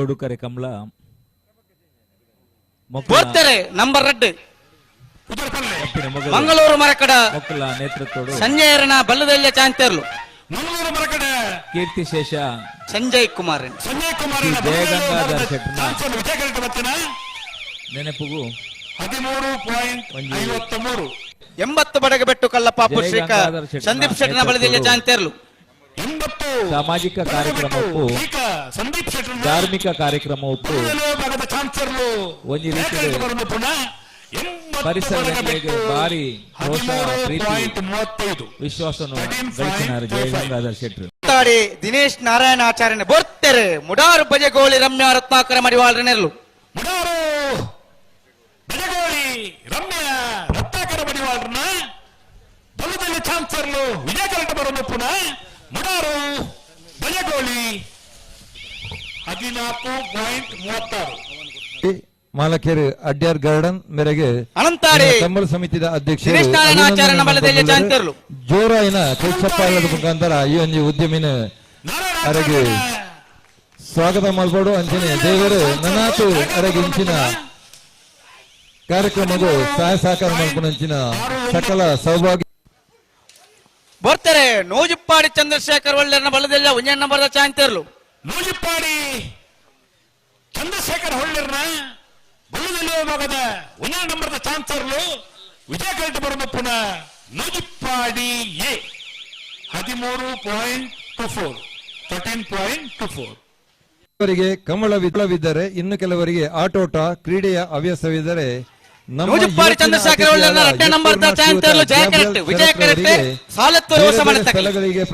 ఏడు ಕಮಲ. ಬರ್ತಾರೆ number red Mangaluru ಮರಕಡ. ಮಕ್ಕಳ ನೇತೃತ್ವ ಸಂಜಯರನ ಬಲ್ಲದಲ್ಲಿ ಚಾಂತೇರ್ಲು. ಮಂಗಳೂರು ಮರಕಡ. ಕೀರ್ತಿ ಶೇಷ ಸಂಜಯ್ ಕುಮಾರ್ ಸಂಜಯ್ ಕುಮಾರ್ ಜಯಗಂಗಾಧರ್ ಶೆಟ್ನ ನೆನಪಿಗೂ. ಹದಿಮೂರು ಪಾಯಿಂಟ್ ಎಂಬತ್ತು ಬಡಗ ಬೆಟ್ಟು ಕಲ್ಲಪ್ಪ ಕಲ್ಲಪ್ಪ ಸಂದೀಪ್ ಶೆಟ್ಟಿನ ಬಲದಲ್ಲಿ ಚಾಂತೇರ್ಲು. ಎಂಬತ್ತು ಸಾಮಾಜಿಕ ಕಾರ್ಯಕ್ರಮಕ್ಕೂ ಈಗ ಸಂದೀಪ್ ಶೆಟ್ಟರ್ ಧಾರ್ಮಿಕ ಕಾರ್ಯಕ್ರಮಕ್ಕೂ ಭಾಗದ ಚಾನ್ಸರ್ಲು ಒಂದು ರೀತಿಯ ಪುನಃ ಪರಿಸರ ಭಾರಿ ಪಾಯಿಂಟ್ ಮೂವತ್ತೈದು. ವಿಶ್ವಾಸವನ್ನು ಶೆಟ್ರು. ಮಾತಾಡಿ ದಿನೇಶ್ ನಾರಾಯಣ ಆಚಾರ್ಯನ ಬೋರ್ತೆರೆ. ಮುಡಾರು ಬಜಗೋಳಿ ರಮ್ಯಾ ರತ್ನಾಕರ ಮಡಿವಾಳರನೆರ್ಲು ಮುಡಾರು ಬಜಗೋಳಿ ರಮ್ಯಾ ರತ್ನಾಕರ ಮಡಿವಾಳ್ರನ್ನ ಬಲದಲ್ಲಿ ಚಾನ್ಸರ್ಲು ವಿಜಯ ಕರೆಕ್ಟ್ ಬರೋದು ಪುನಃ ಮುಡಾರು ಬೆಳಗೋಳಿ ಹದಿನಾಲ್ಕು ಪಾಯಿಂಟ್ ಮೂವತ್ತಾರು. ಮಾಲಕೇರಿ ಅಡ್ಯಾರ್ ಗಾರ್ಡನ್ ಮೇರೆಗೆ ಅನಂತಾರಿ ಕಂಬಳ ಸಮಿತಿದ ಅಧ್ಯಕ್ಷ ಜೋರಾಯಿನ ಕೈ ಚಪ್ಪಾಳದ ಮುಖಾಂತರ ಈ ಒಂದು ಉದ್ಯಮಿನ ಅರಗೆ ಸ್ವಾಗತ ಮಾಡಬಹುದು ಅಂಚನೆ ದೇವರು ನನಾತು ಅರಗೆ ಇಂಚಿನ ಕಾರ್ಯಕ್ರಮದ ಸಹಾಯ ಸಹಕಾರ ಮಾಡ್ಕೊಂಡು ಅಂಚಿನ ಸಕಲ ಸೌಭಾಗ್ಯ ಬೋರ್ತೆರೆ. ನೋಜಿಪ್ಪಾಡಿ ಚಂದ್ರಶೇಖರ್ ಒಳ್ಳೆರ್ನ ಬಲದಲ್ಲ ಉಂಜನ್ ನಂಬರ್ದ ಚಾಂತಿರ್ಲು ನೂಜುಪ್ಪಾಡಿ ಚಂದ್ರಶೇಖರ್ ಹೊಳ್ಳಿರ್ನ ಬಲದಲ್ಲಿ ಮಗದ ಒಂದನೇ ನಂಬರ್ದ ಚಾನ್ಸರ್ಲು ವಿಜಯ ಕರೆಕ್ಟ್ ಬರೋದು ಪುನಃ ನೂಜಿಪ್ಪಾಡಿ ಎ. ಹದಿಮೂರು point two four thirteen point two four ಕೆಲವರಿಗೆ ಕಮಲವಿದ್ದರೆ ಇನ್ನು ಕೆಲವರಿಗೆ ಆಟೋಟ ಕ್ರೀಡೆಯ ಹವ್ಯಾಸವಿದ್ದರೆ ಚಂದ್ರಶೇಖರ್ ರಟ್ಟೆ ಜಯ ಕರೆಕ್ಟ್ ವಿಜಯ ಕರೆಕ್ಟ್ ಸಾಲತ್ತು ಸ್ಥಳಗಳಿಗೆ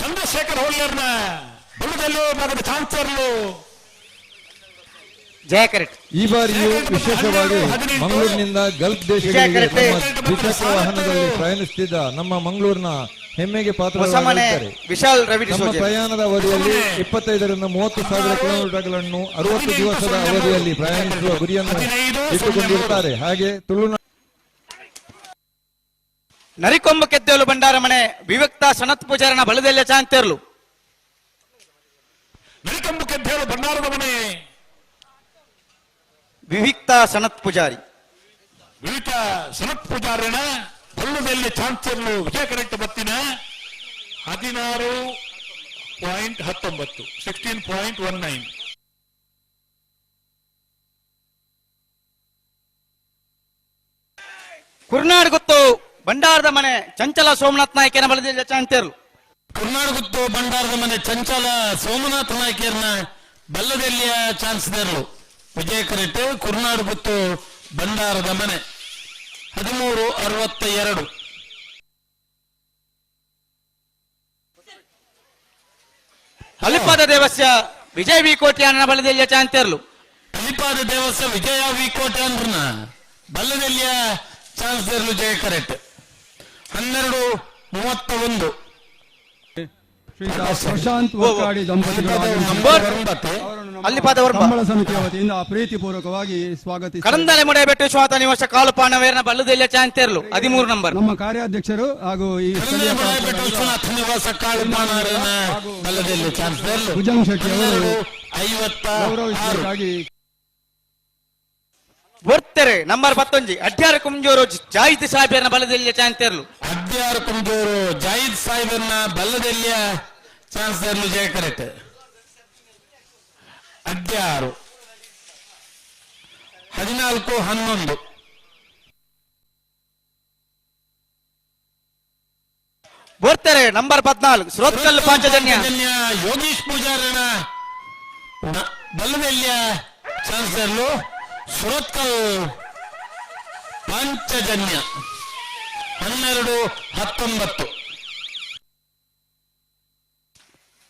ಚಂದ್ರಶೇಖರ್ ಬಲದಲ್ಲಿ ಭಾಗದ ಚಾನ್ಸರ್ಲು ಜಯ ಕರೆಕ್ಟ್ ಈ ಬಾರಿಯೂ ವಿಶೇಷವಾಗಿ ಮಂಗಳೂರಿನಿಂದ ಗಲ್ಫ್ ದೇಶಗಳಿಗೆ ದ್ವಿಚಕ್ರ ವಾಹನದಲ್ಲಿ ಪ್ರಯಾಣಿಸುತ್ತಿದ್ದ ನಮ್ಮ ಮಂಗಳೂರಿನ ಹೆಮ್ಮೆಗೆ ಪಾತ್ರ ವಿಶಾಲ್ ರವಿ ನಮ್ಮ ಪ್ರಯಾಣದ ಅವಧಿಯಲ್ಲಿ ಇಪ್ಪತ್ತೈದರಿಂದ ಮೂವತ್ತು ಸಾವಿರ ಕಿಲೋಮೀಟರ್ಗಳನ್ನು ಅರವತ್ತು ದಿವಸದ ಅವಧಿಯಲ್ಲಿ ಪ್ರಯಾಣಿಸುವ ಗುರಿಯನ್ನು ಇಟ್ಟುಕೊಂಡಿರುತ್ತಾರೆ. ಹಾಗೆ ತುಳುನಾಡು ನರಿಕೊಂಬ ಕೆದ್ದೇಲು ಭಂಡಾರ ಮನೆ ವಿವಿಕ್ತ ಸನತ್ ಪೂಜಾರನ ಬಲದಲ್ಲಿ ಚಾಂತೆರ್ಲು. ನರಿಕೊಂಬ ಕೆದ್ದೇಲು ಭಂಡಾರದ ಮನೆ. ವಿವಿಕ್ತ ಸನತ್ ಪೂಜಾರಿ. ವಿವಿಕ್ತ ಸನತ್ ಪೂಜಾರಣ ಬಲ್ಲದಲ್ಲಿ ಚಾನ್ಸರ್ಲು ವಿಜಯ ಕರೆಕ್ಟ್ ಬತ್ತಿನ ಹದಿನಾರು ಪಾಯಿಂಟ್ ಹತ್ತೊಂಬತ್ತು sixteen point one nine Kurnad ಗೊತ್ತು ಭಂಡಾರದ ಮನೆ ಚಂಚಲ ಸೋಮನಾಥ್ ನಾಯ್ಕನ ಬಲದಿಂದ ಚಾಂತೆರ್ಲು ಕರ್ನಾಟಕದ್ದು ಭಂಡಾರದ ಮನೆ ಚಂಚಲ ಸೋಮನಾಥ ಬಲ್ಲದಲ್ಲಿಯ ಚಾನ್ಸ್ ಚಾನ್ಸ್ದರು ವಿಜಯ ಕರೆಟ್ ಕುರ್ನಾಡು ಗುತ್ತು ಭಂಡಾರದ ಮನೆ. ಹದಿಮೂರು ಅರವತ್ತ ಎರಡು ಹಲಿಪಾದ ದೇವಸ್ಯ ವಿಜಯ ವಿ ಅನ್ನ ಬಲದಲ್ಲಿಯ ಚಾಂತೆರ್ಲು. ಹಲಿಪಾದ ದೇವಸ್ಯ ವಿಜಯ ವಿ ಕೋಟಿ ಅಂದ್ರನ ಬಲ್ಲದೆಲ್ಲಿಯ ಚಾನ್ಸ್ದರು ಜಯ ಕರೆಟ್. ಹನ್ನೆರಡು ಮೂವತ್ತ ಒಂದು ಶ್ರೀ ಪ್ರಶಾಂತ್ ದಂಪತಿಗಳು ನಮ್ಮ ಕಂಬಳ ಸಮಿತಿಯ ವತಿಯಿಂದ ಪ್ರೀತಿಪೂರ್ವಕವಾಗಿ ಸ್ವಾಗತಿಸಿ ಕಡಂದಲೆ ಮುಡೆ ಬೆಟ್ಟು ಶ್ವಾತ ನಿವಾಸ ಕಾಲುಪಾಣವೇರನ ಬಲ್ಲದೆಲ್ಲ ಚಾಂತೆರ್ಲು ಹದಿಮೂರು ನಂಬರ್. ನಮ್ಮ ಕಾರ್ಯಾಧ್ಯಕ್ಷರು ಹಾಗೂ ಈ ಸ್ಥಳೀಯ ಭುಜಂಗ್ ಶೆಟ್ಟಿ ಅವರು ಗೌರವಿಸಬೇಕಾಗಿ ಬೋರ್ತೆರೆ ನಂಬರ್ ಪತ್ತೊಂಜಿ ಅಡ್ಯಾರ ಕುಂಜೂರು ಜಾಯಿದ್ ಸಾಹೇಬರನ ಬಲದಲ್ಲೇ ಚಾಂತೇರ್ಲು ಅಡ್ಯಾರ ಕುಂಜೋರು ಜಾಯಿದ್ ಸಾಹಿಬನ್ನ ಬಲ್ಲದೆಲ್ಲ ಚಾನ್ಸ್ ಜಯ ಕರೆಕ್ಟ್ ಅದ್ಯಾರು ಹದಿನಾಲ್ಕು ಹನ್ನೊಂದು. ಬರ್ತಾರೆ ನಂಬರ್ ಪದ್ನಾಲ್ಕು ಸ್ರೋತ್ಕಲ್ ಪಾಂಚಜನ್ಯ. ಯೋಗೀಶ್ ಪೂಜಾರನ ಬಲ್ಲದಲ್ಲಿಯ ಚಾನ್ಸಲರ್ಲು ಸುರತ್ಕಲ್ ಪಾಂಚಜನ್ಯ. ಹನ್ನೆರಡು ಹತ್ತೊಂಬತ್ತು.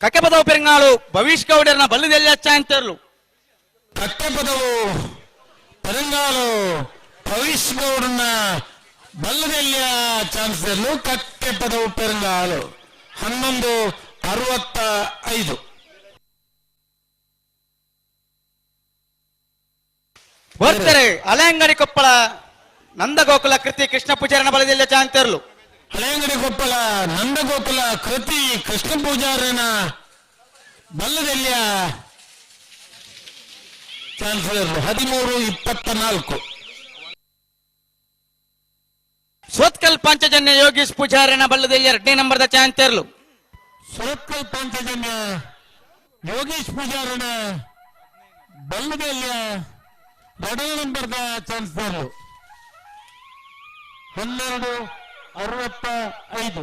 ಕಕ್ಕೆಪದವು ಪೆರಂಗಾಳು ಭವಿಷ್ ಗೌಡರ್ನ ಬಲ್ಲದಲ್ಲೇ ಚಾಂತೆರ್ಲು ಕಟ್ಟೆಪದವು ಪರಂಗಾಲು ಭವಿಷ್ ಗೌಡನ ಬಲ್ಲದಲ್ಲಿಯ ಚಾನ್ಸರ್ಲು ಕಟ್ಟೆಪದವು ಪೆರಂಗಾಲು ಹನ್ನೊಂದು ಅರವತ್ತ ಐದು ಬೋರ್ತೆರೆ ಅಲೆಂಗಡಿ ಕೊಪ್ಪಳ ನಂದಗೋಕುಲ ಕೃತಿ ಕೃಷ್ಣ ಪೂಜಾರನ ಬಲದಲ್ಲೇ ಚಾಂತೆರ್ಲು ಹಳೆಯಂಗಡಿ ಕೊಪ್ಪಳ ನಂದಗೋಕುಲ ಕೃತಿ ಕೃಷ್ಣ ಪೂಜಾರನ ಬಲ್ಲದಲ್ಲಿಯ ಚಾನ್ಸಲರ್ ಹದಿಮೂರು ಇಪ್ಪತ್ತ ನಾಲ್ಕು ಸೋತ್ಕಲ್ ಪಂಚಜನ್ಯ ಯೋಗೀಶ್ ಪೂಜಾರನ ಬಲ್ಲದಲ್ಲಿ ಎರಡನೇ ನಂಬರ್ದ ಚಾನ್ಸರ್ಲು ಸೋತ್ಕಲ್ ಪಂಚಜನ್ಯ ಯೋಗೇಶ್ ಪೂಜಾರನ ಬಲ್ಲದಲ್ಲಿಯ ಎರಡನೇ ನಂಬರ್ದ ಚಾನ್ಸಲರ್ ಹನ್ನೆರಡು ಅರವತ್ತ ಐದು.